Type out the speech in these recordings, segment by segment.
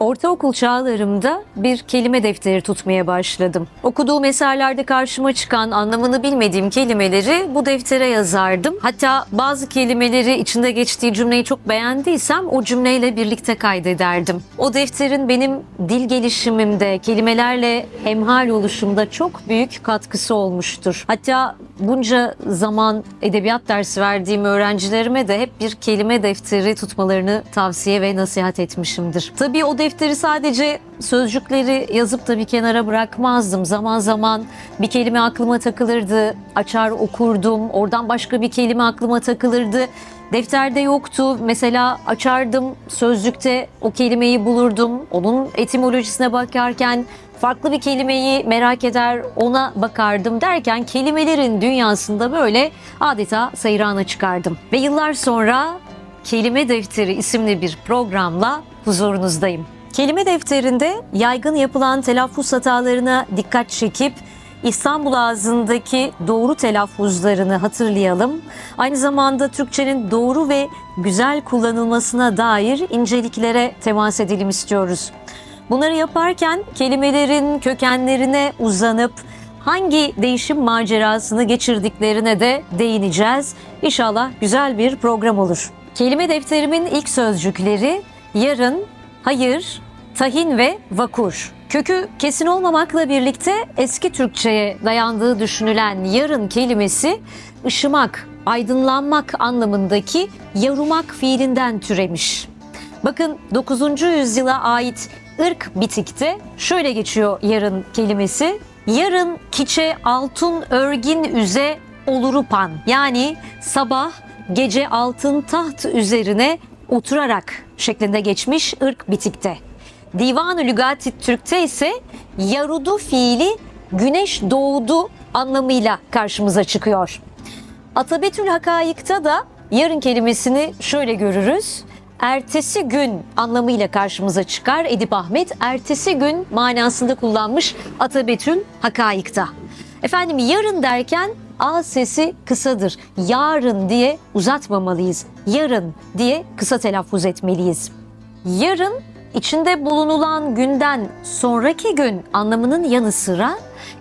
Ortaokul çağlarımda bir kelime defteri tutmaya başladım. Okuduğum eserlerde karşıma çıkan anlamını bilmediğim kelimeleri bu deftere yazardım. Hatta bazı kelimeleri içinde geçtiği cümleyi çok beğendiysem o cümleyle birlikte kaydederdim. O defterin benim dil gelişimimde, kelimelerle hemhal oluşumda çok büyük katkısı olmuştur. Hatta bunca zaman edebiyat dersi verdiğim öğrencilerime de hep bir kelime defteri tutmalarını tavsiye ve nasihat etmişimdir. Tabii o defteri sadece sözcükleri yazıp da bir kenara bırakmazdım. Zaman zaman bir kelime aklıma takılırdı, açar okurdum. Oradan başka bir kelime aklıma takılırdı. Defterde yoktu. Mesela açardım sözlükte o kelimeyi bulurdum. Onun etimolojisine bakarken farklı bir kelimeyi merak eder ona bakardım derken kelimelerin dünyasında böyle adeta seyrana çıkardım. Ve yıllar sonra Kelime Defteri isimli bir programla huzurunuzdayım. Kelime defterinde yaygın yapılan telaffuz hatalarına dikkat çekip İstanbul ağzındaki doğru telaffuzlarını hatırlayalım. Aynı zamanda Türkçenin doğru ve güzel kullanılmasına dair inceliklere temas edelim istiyoruz. Bunları yaparken kelimelerin kökenlerine uzanıp hangi değişim macerasını geçirdiklerine de değineceğiz. İnşallah güzel bir program olur. Kelime defterimin ilk sözcükleri yarın, hayır, tahin ve vakur. Kökü kesin olmamakla birlikte eski Türkçe'ye dayandığı düşünülen yarın kelimesi ışımak, aydınlanmak anlamındaki yarumak fiilinden türemiş. Bakın 9. yüzyıla ait ırk bitikte şöyle geçiyor yarın kelimesi. Yarın kiçe altın örgin üze olurupan yani sabah gece altın taht üzerine oturarak şeklinde geçmiş ırk bitikte. Divan-ı Lügati Türk'te ise yarudu fiili güneş doğdu anlamıyla karşımıza çıkıyor. Atabetül Hakayık'ta da yarın kelimesini şöyle görürüz. Ertesi gün anlamıyla karşımıza çıkar Edip Ahmet. Ertesi gün manasında kullanmış Atabetül Hakayık'ta. Efendim yarın derken A sesi kısadır. Yarın diye uzatmamalıyız. Yarın diye kısa telaffuz etmeliyiz. Yarın içinde bulunulan günden sonraki gün anlamının yanı sıra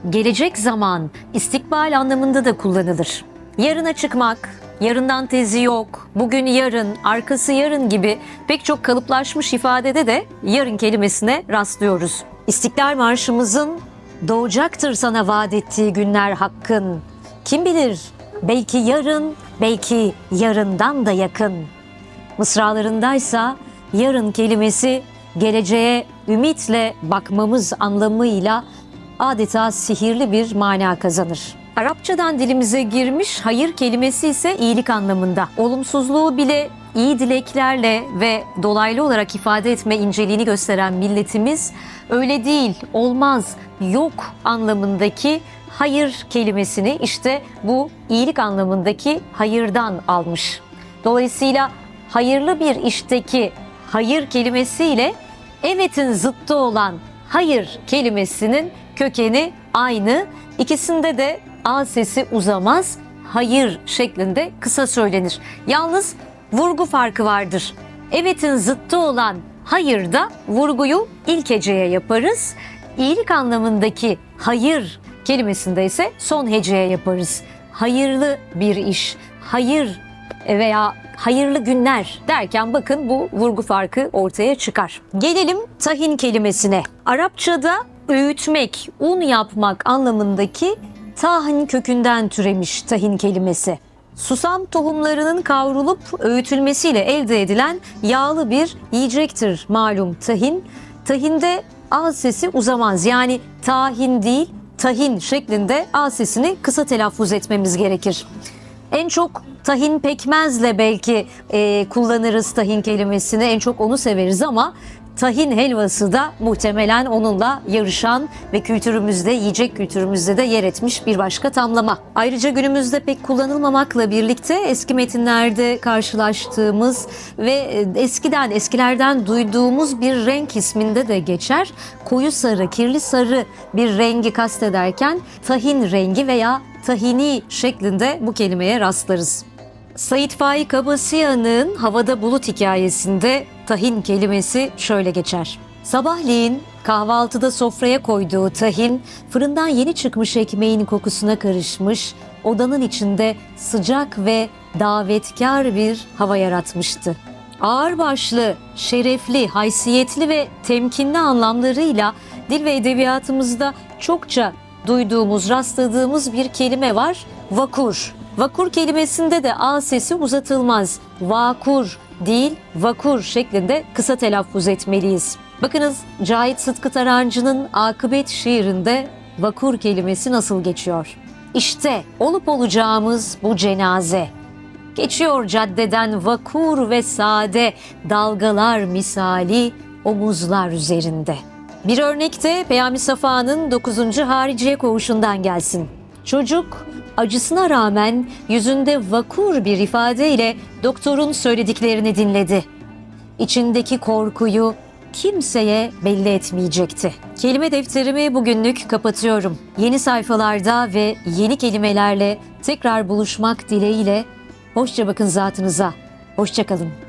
gelecek zaman, istikbal anlamında da kullanılır. Yarına çıkmak, yarından tezi yok, bugün yarın, arkası yarın gibi pek çok kalıplaşmış ifadede de yarın kelimesine rastlıyoruz. İstiklal Marşımızın doğacaktır sana vaat ettiği günler hakkın. Kim bilir belki yarın, belki yarından da yakın. Mısralarındaysa yarın kelimesi geleceğe ümitle bakmamız anlamıyla adeta sihirli bir mana kazanır. Arapçadan dilimize girmiş hayır kelimesi ise iyilik anlamında. Olumsuzluğu bile iyi dileklerle ve dolaylı olarak ifade etme inceliğini gösteren milletimiz öyle değil, olmaz, yok anlamındaki hayır kelimesini işte bu iyilik anlamındaki hayırdan almış. Dolayısıyla hayırlı bir işteki hayır kelimesiyle evetin zıttı olan hayır kelimesinin kökeni aynı. İkisinde de A sesi uzamaz, hayır şeklinde kısa söylenir. Yalnız vurgu farkı vardır. Evetin zıttı olan hayırda vurguyu ilk heceye yaparız. İyilik anlamındaki hayır kelimesinde ise son heceye yaparız. Hayırlı bir iş, hayır veya hayırlı günler derken bakın bu vurgu farkı ortaya çıkar. Gelelim tahin kelimesine. Arapçada öğütmek, un yapmak anlamındaki tahin kökünden türemiş tahin kelimesi. Susam tohumlarının kavrulup öğütülmesiyle elde edilen yağlı bir yiyecektir malum tahin. Tahinde A sesi uzamaz yani tahin değil tahin şeklinde A sesini kısa telaffuz etmemiz gerekir. En çok tahin pekmezle belki e, kullanırız tahin kelimesini. En çok onu severiz ama tahin helvası da muhtemelen onunla yarışan ve kültürümüzde, yiyecek kültürümüzde de yer etmiş bir başka tamlama. Ayrıca günümüzde pek kullanılmamakla birlikte eski metinlerde karşılaştığımız ve e, eskiden, eskilerden duyduğumuz bir renk isminde de geçer. Koyu sarı, kirli sarı bir rengi kastederken tahin rengi veya tahini şeklinde bu kelimeye rastlarız. Sait Faik Abasıyan'ın Havada Bulut hikayesinde tahin kelimesi şöyle geçer. Sabahleyin kahvaltıda sofraya koyduğu tahin fırından yeni çıkmış ekmeğin kokusuna karışmış, odanın içinde sıcak ve davetkar bir hava yaratmıştı. Ağırbaşlı, şerefli, haysiyetli ve temkinli anlamlarıyla dil ve edebiyatımızda çokça duyduğumuz, rastladığımız bir kelime var. Vakur. Vakur kelimesinde de A sesi uzatılmaz. Vakur değil, vakur şeklinde kısa telaffuz etmeliyiz. Bakınız Cahit Sıtkı Tarancı'nın Akıbet şiirinde vakur kelimesi nasıl geçiyor? İşte olup olacağımız bu cenaze. Geçiyor caddeden vakur ve sade dalgalar misali omuzlar üzerinde. Bir örnekte Peyami Safa'nın 9. Hariciye koğuşundan gelsin. Çocuk acısına rağmen yüzünde vakur bir ifadeyle doktorun söylediklerini dinledi. İçindeki korkuyu kimseye belli etmeyecekti. Kelime defterimi bugünlük kapatıyorum. Yeni sayfalarda ve yeni kelimelerle tekrar buluşmak dileğiyle hoşça bakın zatınıza. Hoşça kalın.